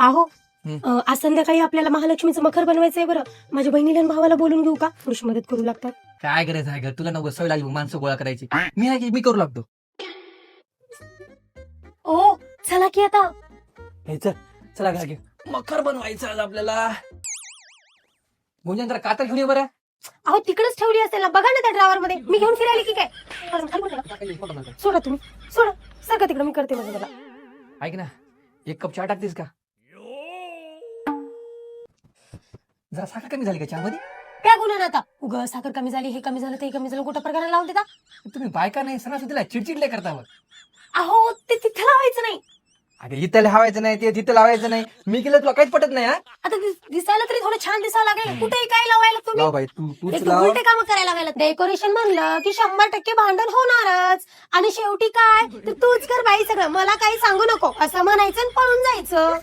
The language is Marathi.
आहो हं. अं, आज संध्याकाळी आपल्याला महालक्ष्मीचं मखर बनवायचंय बरं. माझ्या बहिणीला आणि भावाला बोलून घेऊ का? पुरुष मदत करू लागतात. काय करायचं आहे ग? तुला नको सवय लागली माणसं गोळा करायची. मी आहे की मी करू लागतो? ओ चला की आता. हे चल चला घा घे मकर बनवायचं आज आपल्याला. गुंजन जरा कातर घेऊन ये बरं. अहो तिकडेच ठेवली असेल ना. बघा ना त्या ड्रायव्हरमध्ये मी घेऊन फिरायली की काय? बरं, खाली बोला. सोडा तुम्ही. सोडा. सारखं तिकडे मी करते माझं ऐक ना एक कप चहा टाकतेस का? जरा साखर कमी झाली का चहामध्ये काय गुन्हा आता? उग साखर कमी झाली हे कमी झालं ते कमी झालं कुठं प्रकाराला लावून देता तुम्ही बायका नाही सणासुदीला चिडचिडले करता बघ अहो ते तिथे लावायचं नाही. अगं इथं लावायचं नाही ते तिथं लावायचं नाही. मी केलं तुला काहीच पटत नाही हा? आता दिस- दिसायला तरी थोडं छान दिसावं लागेल कुठेही काय लावायला तुम्ही? लाव बाई तू तूच लाव. उलटे काम करायला लागेल. डेकोरेशन म्हणलं की शंभर टक्के भांडण होणारच. आणि शेवटी काय? तर तूच कर बाई सगळं. मला काही सांगू नको. असं म्हणायचं आणि पळून जायचं.